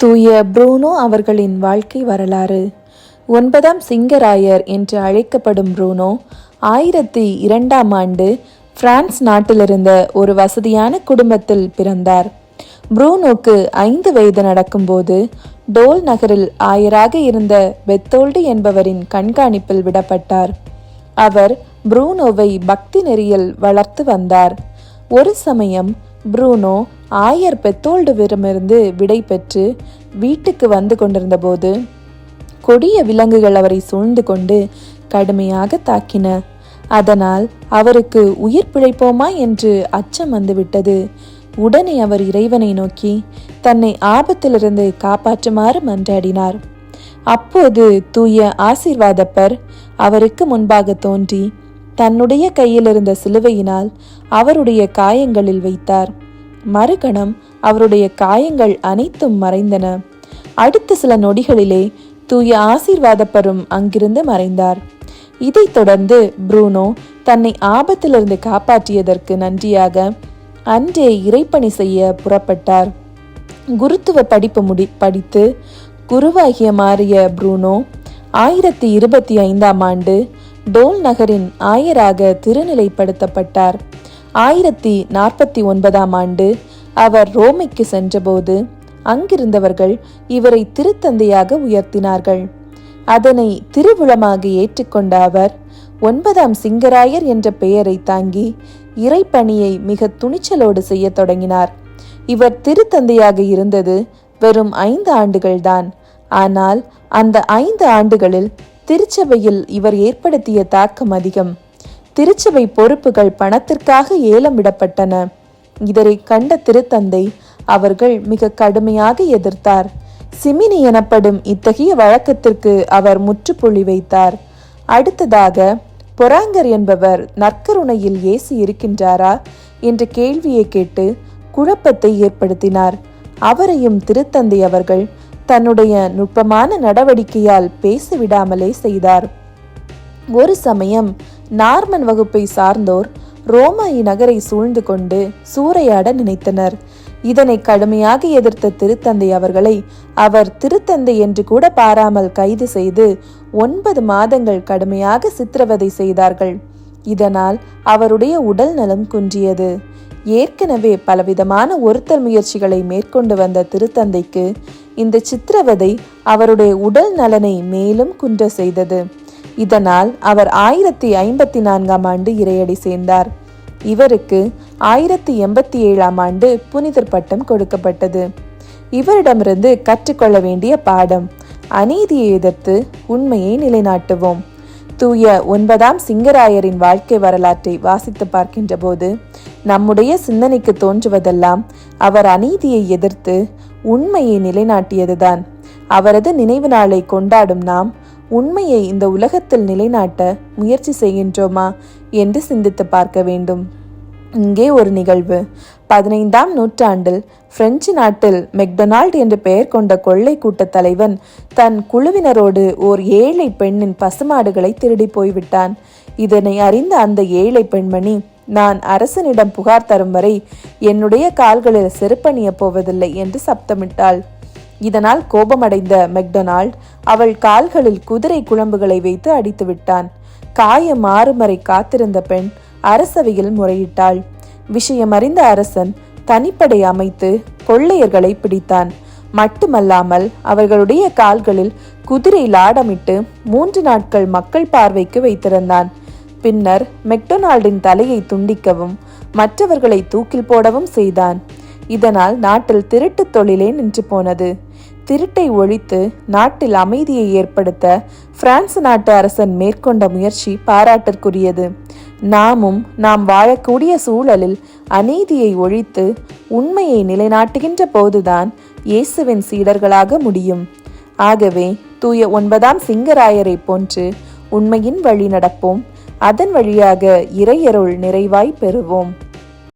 தூய புரூனோ அவர்களின் வாழ்க்கை வரலாறு. ஒன்பதாம் சிங்கராயர் என்று அழைக்கப்படும் புரூனோ ஆயிரத்தி இரண்டாம் ஆண்டு பிரான்ஸ் நாட்டிலிருந்த ஒரு வசதியான குடும்பத்தில் பிறந்தார். புரூனோக்கு ஐந்து வயது நடக்கும்போது டோல் நகரில் ஆயராக இருந்த பெத்தோல்டு என்பவரின் கண்காணிப்பில் விடப்பட்டார். அவர் புரூனோவை பக்தி நெறியில் வளர்த்து வந்தார். ஒரு சமயம் புரூனோ ஆயர் பெத்தோல்டுவிடமிருந்து விடை பெற்று வீட்டுக்கு வந்து கொண்டிருந்தபோது கொடிய விலங்குகள் அவரை சூழ்ந்து கொண்டு கடுமையாக தாக்கின. அதனால் அவருக்கு உயிர் பிழைப்போமா என்று அச்சம் வந்துவிட்டது. உடனே அவர் இறைவனை நோக்கி தன்னை ஆபத்திலிருந்து காப்பாற்றுமாறு மன்றாடினார். அப்போது தூய ஆசீர்வாதப்பர் அவருக்கு முன்பாக தோன்றி தன்னுடைய கையில் இருந்த சிலுவையினால் அவருடைய காயங்களில் வைத்தார். மறுகணம் அவருடைய காயங்கள் அனைத்தும் மறைந்தன. அடுத்த சில நொடிகளிலே தூய ஆசீர்வாதப்பரும் அங்கிருந்து மறைந்தார். இதைத் தொடர்ந்து புரூனோ தன்னை ஆபத்திலிருந்து காப்பாற்றியதற்கு நன்றியாக அன்றே இறைப்பணி செய்ய புறப்பட்டார். குருத்துவ படிப்பு முடி படித்து குருவாகிய மாறிய புரூனோ ஆயிரத்தி இருபத்தி ஐந்தாம் ஆண்டு டோல் நகரின் ஆயராக திருநிலைப்படுத்தப்பட்டார். ஆயிரத்தி நாற்பத்தி ஒன்பதாம் ஆண்டு அவர் ரோமைக்கு சென்றபோது அங்கிருந்தவர்கள் இவரை திருத்தந்தையாக உயர்த்தினார்கள். அதனை திருவுளமாக ஏற்றுக்கொண்ட அவர் ஒன்பதாம் சிங்கராயர் என்ற பெயரை தாங்கி இறைப்பணியை மிக துணிச்சலோடு செய்ய தொடங்கினார். இவர் திருத்தந்தையாக இருந்தது வெறும் ஐந்து ஆண்டுகள்தான். ஆனால் அந்த ஐந்து ஆண்டுகளில் திருச்சபையில் இவர் ஏற்படுத்திய தாக்கம் அதிகம். திருச்சபை பொறுப்புகள் பணத்திற்காக ஏலமிடப்பட்டன இதரை கண்ட திருத்தந்தை அவர்கள் மிக கடுமையாக எதிர்த்தார். சிமினி எனப்படும் இத்தகைய வழக்கத்திற்கு அவர் முற்றுப்புள்ளி வைத்தார். அடுத்ததாக பொறாங்கர் என்பவர் நற்கருணையில் ஏசி இருக்கின்றாரா என்ற கேள்வியை கேட்டு குழப்பத்தை ஏற்படுத்தினார். அவரையும் திருத்தந்தை அவர்கள் தன்னுடைய நுட்பமான நடவடிக்கையால் பேசிவிடாமலே செய்தார். ஒரு சமயம் நார்மன் வகுப்பை சார்ந்தோர் ரோமாயி நகரை சூழ்ந்து கொண்டு சூறையாட நினைத்தனர். இதனை கடுமையாக எதிர்த்த திருத்தந்தை அவர்களை அவர் திருத்தந்தை என்று கூட பாராமல் கைது செய்து ஒன்பது மாதங்கள் கடுமையாக சித்திரவதை செய்தார்கள். இதனால் அவருடைய உடல் நலம் குன்றியது. ஏற்கனவே பலவிதமான ஒருத்தர் முயற்சிகளை மேற்கொண்டு வந்த திருத்தந்தைக்கு இந்த சித்திரவதை அவருடைய உடல் நலனை மேலும் குன்ற செய்தது. இதனால் அவர் ஆயிரத்தி ஐம்பத்தி நான்காம் ஆண்டு இறையடி சேர்ந்தார். இவருக்கு ஆயிரத்தி எண்பத்தி ஏழாம் ஆண்டு புனிதர் பட்டம் கொடுக்கப்பட்டது. இவரிடமிருந்து கற்றுக்கொள்ள வேண்டிய பாடம் அநீதியை எதிர்த்து உண்மையை நிலைநாட்டுவோம். தூய ஒன்பதாம் சிங்கராயரின் வாழ்க்கை வரலாற்றை வாசித்து பார்க்கின்ற போது நம்முடைய சிந்தனைக்கு தோன்றுவதெல்லாம் அவர் அநீதியை எதிர்த்து உண்மையை நிலைநாட்டியதுதான். அவரது நினைவு நாளை கொண்டாடும் நாம் உண்மையை இந்த உலகத்தில் நிலைநாட்ட முயற்சி செய்கின்றோமா என்று சிந்தித்து பார்க்க வேண்டும். இங்கே ஒரு நிகழ்வு. பதினைந்தாம் நூற்றாண்டில் பிரெஞ்சு நாட்டில் மெக்டொனால்ட் என்று பெயர் கொண்ட கொள்ளை கூட்ட தலைவன் தன் குழுவினரோடு ஓர் ஏழை பெண்ணின் பசுமாடுகளை திருடி போய்விட்டான். இதனை அறிந்த அந்த ஏழை பெண்மணி நான் அரசனிடம் புகார் தரும் வரை என்னுடைய கால்களில் செருப்பணியப் போவதில்லை என்று சப்தமிட்டாள். இதனால் கோபமடைந்த மெக்டொனால்ட் அவள் கால்களில் குதிரை குழம்புகளை வைத்து அடித்து விட்டான். காயம் மாறுமறை காத்திருந்த பெண் அரசவையில் முறையிட்டாள். விஷயம் அறிந்த அரசன் தனிப்படை அமைத்து கொள்ளையர்களை பிடித்தான். மட்டுமல்லாமல் அவர்களுடைய கால்களில் குதிரை லாடமிட்டு மூன்று நாட்கள் மக்கள் பார்வைக்கு வைத்திருந்தான். பின்னர் மெக்டொனால்டின் தலையை துண்டிக்கவும் மற்றவர்களை தூக்கில் போடவும் செய்தான். இதனால் நாட்டில் திருட்டு தொழிலே நின்று போனது. திருட்டை ஒழித்து நாட்டில் அமைதியை ஏற்படுத்த பிரான்ஸ் நாட்டு அரசன் மேற்கொண்ட முயற்சி பாராட்டிற்குரியது. நாமும் நாம் வாழக்கூடிய சூழலில் அநீதியை ஒழித்து உண்மையை நிலைநாட்டுகின்ற போதுதான் இயேசுவின் சீடர்களாக முடியும். ஆகவே தூய ஒன்பதாம் சிங்கராயரை போன்று உண்மையின் வழி நடப்போம். அதன் வழியாக இறையருள் நிறைவாய் பெறுவோம்.